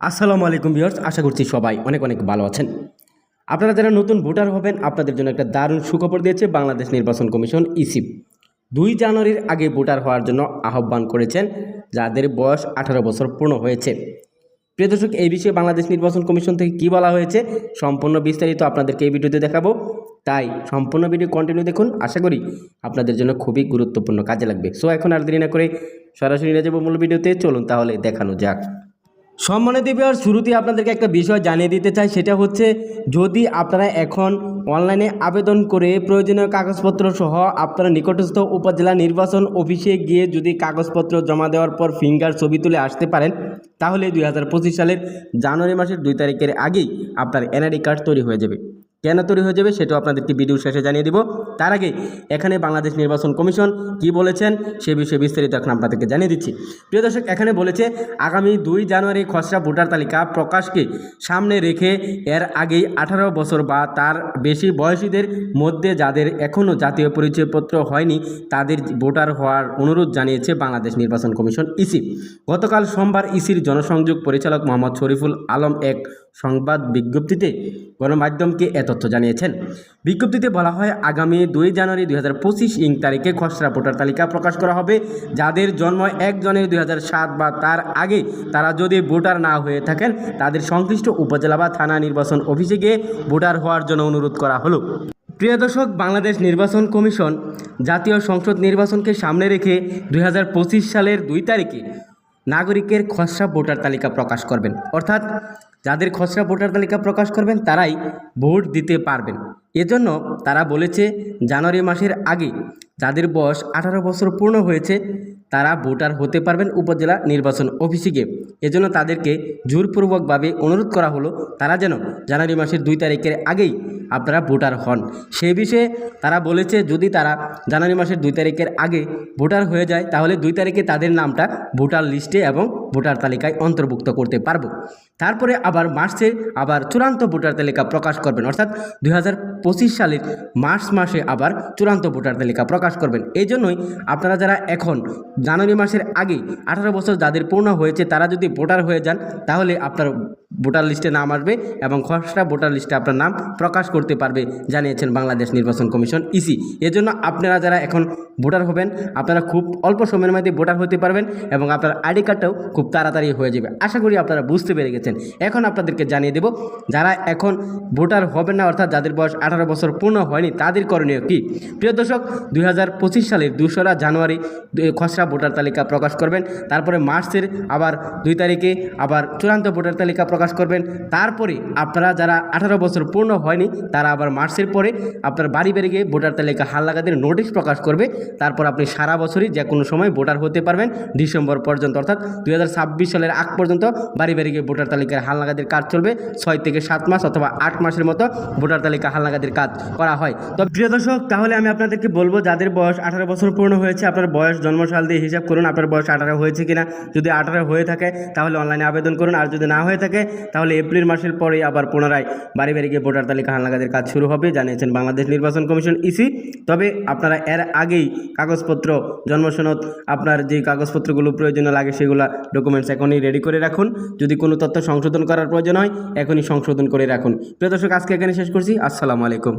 আসসালামু আলাইকুম ভিউয়ার্স, আশা করছি সবাই অনেক অনেক ভালো আছেন। আপনারা যারা নতুন ভোটার হবেন, আপনাদের জন্য একটা দারুণ সুখবর দিয়েছে বাংলাদেশ নির্বাচন কমিশন ইসি দুই জানুয়ারির আগে ভোটার হওয়ার জন্য আহ্বান করেছেন, যাদের বয়স আঠারো বছর পূর্ণ হয়েছে। প্রিয় দর্শক, এই বিষয়ে বাংলাদেশ নির্বাচন কমিশন থেকে কী বলা হয়েছে, সম্পূর্ণ বিস্তারিত আপনাদেরকে এই ভিডিওতে দেখাবো। তাই সম্পূর্ণ ভিডিও কন্টিনিউ দেখুন, আশা করি আপনাদের জন্য খুবই গুরুত্বপূর্ণ কাজে লাগবে। সো এখন আর দেরি না করে সরাসরি নিয়ে যাব মূল ভিডিওতে, চলুন তাহলে দেখানো যাক। সম্মানিত বিহার শুরুতেই আপনাদেরকে একটা বিষয় জানিয়ে দিতে চাই, সেটা হচ্ছে যদি আপনারা এখন অনলাইনে আবেদন করে প্রয়োজনীয় কাগজপত্র সহ আপনারা নিকটস্থ উপজেলা নির্বাচন অফিসে গিয়ে যদি কাগজপত্র জমা দেওয়ার পর ফিঙ্গার ছবি তুলে আসতে পারেন, তাহলে দুই হাজার পঁচিশ সালের জানুয়ারি মাসের দুই তারিখের আগেই আপনার এনআইডি কার্ড তৈরি হয়ে যাবে। কেন তৈরি হয়ে যাবে সেটাও আপনাদেরকে ভিডিও শেষে জানিয়ে দিব। তার আগে এখানে বাংলাদেশ নির্বাচন কমিশন কি বলেছেন সে বিষয়ে বিস্তারিত এখন আপনাদেরকে জানিয়ে দিচ্ছি। প্রিয় দর্শক, এখানে বলেছে, আগামী দুই জানুয়ারি খসড়া ভোটার তালিকা প্রকাশকে সামনে রেখে এর আগেই আঠারো বছর বা তার বেশি বয়সীদের মধ্যে যাদের এখনও জাতীয় পরিচয়পত্র হয়নি, তাদের ভোটার হওয়ার অনুরোধ জানিয়েছে বাংলাদেশ নির্বাচন কমিশন ইসি। গতকাল সোমবার ইসির জনসংযোগ পরিচালক মোহাম্মদ শরীফুল আলম এক সংবাদ বিজ্ঞপ্তিতে গণমাধ্যমকে এ তথ্য জানিয়েছেন। বিজ্ঞপ্তিতে বলা হয়, আগামী দুই জানুয়ারি দুই হাজার পঁচিশ ইং তারিখে খসড়া ভোটার তালিকা প্রকাশ করা হবে। যাদের জন্ম এক জানুয়ারি দুই সাত বা তার আগে তারা যদি ভোটার না হয়ে থাকেন, তাদের সংশ্লিষ্ট উপজেলা বা থানা নির্বাচন অফিসে গিয়ে ভোটার হওয়ার জন্য অনুরোধ করা হলো। প্রিয় দর্শক, বাংলাদেশ নির্বাচন কমিশন জাতীয় সংসদ নির্বাচনকে সামনে রেখে দুই হাজার পঁচিশ সালের দুই তারিখে নাগরিকের খসড়া ভোটার তালিকা প্রকাশ করবেন। অর্থাৎ যাদের খসড়া ভোটার তালিকা প্রকাশ করবেন তারাই ভোট দিতে পারবেন। এজন্য তারা বলেছে, জানুয়ারি মাসের আগে যাদের বয়স আঠারো বছর পূর্ণ হয়েছে, তারা ভোটার হতে পারবেন উপজেলা নির্বাচন অফিসে গিয়ে এজন্য তাদেরকে জোরপূর্বকভাবে অনুরোধ করা হলো, তারা যেন জানুয়ারি মাসের দুই তারিখের আগেই আপনারা ভোটার হন। সেই বিষয়ে তারা বলেছে, যদি তারা জানুয়ারি মাসের দুই তারিখের আগে ভোটার হয়ে যায়, তাহলে দুই তারিখে তাদের নামটা ভোটার লিস্টে এবং ভোটার তালিকায় অন্তর্ভুক্ত করতে পারব। তারপরে আবার মার্চে আবার চূড়ান্ত ভোটার তালিকা প্রকাশ করবেন। অর্থাৎ দুই সালের মার্চ মাসে আবার চূড়ান্ত ভোটার তালিকা প্রকাশ করবেন। এই জন্যই আপনারা যারা এখন জানুয়ারি মাসের আগে আঠারো বছর যাদের পূর্ণ হয়েছে তারা যদি ভোটার হয়ে যান, তাহলে আপনার ভোটার লিস্টে নাম আসবে এবং খসড়া ভোটার লিস্টে আপনার নাম প্রকাশ করতে পারবে, জানিয়েছেন বাংলাদেশ নির্বাচন কমিশন ইসি। এজন্য আপনারা যারা এখন ভোটার হবেন, আপনারা খুব অল্প সময়ের মধ্যে ভোটার হতে পারবেন এবং আপনার আইডি কার্ডটাও তাড়াতাড়ি হয়ে যাবে। আশা করি আপনারা বুঝতে পেরে গেছেন। এখন আপনাদেরকে জানিয়ে দেব, যারা এখন ভোটার হবেন না, অর্থাৎ যাদের বয়স আঠারো বছর পূর্ণ হয়নি, তাদের করণীয় কী? প্রিয় দর্শক, দুই হাজার পঁচিশ সালের দোসরা জানুয়ারি খসড়া ভোটার তালিকা প্রকাশ করবেন। তারপরে মার্চের আবার দুই তারিখে আবার চূড়ান্ত ভোটার তালিকা প্রকাশ করবেন। তারপরে আপনারা যারা আঠারো বছর পূর্ণ হয়নি, তারা আবার মার্চের পরে আপনার বাড়ি বাড়ি গিয়ে ভোটার তালিকা হালনাগাদের নোটিশ প্রকাশ করবে। তারপর আপনি সারা বছরই যে কোনো সময় ভোটার হতে পারবেন, ডিসেম্বর পর্যন্ত, অর্থাৎ দু হাজার সালের আগ পর্যন্ত বাড়ি বাড়ি গিয়ে ভোটার তালিকার হালনাগাদের কাজ চলবে। ছয় থেকে সাত মাস অথবা আট মাসের মতো ভোটার তালিকা হালনাগাদের কাজ করা হয়। তো প্রিয় দর্শক, তাহলে আমি আপনাদেরকে বলব, যাদের বয়স আঠারো বছর পূর্ণ হয়েছে, আপনার বয়স জন্মসাল দিয়ে হিসাব করুন, আপনার বয়স আঠারো হয়েছে কিনা। যদি আঠারো হয়ে থাকে, তাহলে অনলাইনে আবেদন করুন। আর যদি না হয়ে থাকে, তাহলে এপ্রিল মাসের পরেই আবার পুনরায় বাড়ি বাড়ি গিয়ে ভোটার তালিকা হালনাগাদের কাজ শুরু হবে, জানিয়েছেন বাংলাদেশ নির্বাচন কমিশন ইসি। তবে আপনারা এর আগেই কাগজপত্র, জন্মসনদ, আপনার যে কাগজপত্রগুলো প্রয়োজনীয় লাগে, সেগুলো ডকুমেন্টস এখনই রেডি করে রাখুন। যদি কোনো তথ্য সংশোধন করার প্রয়োজন হয়, এখনই সংশোধন করে রাখুন। প্রিয় দর্শক, আজকে এখানে শেষ করছি। আসসালামু আলাইকুম।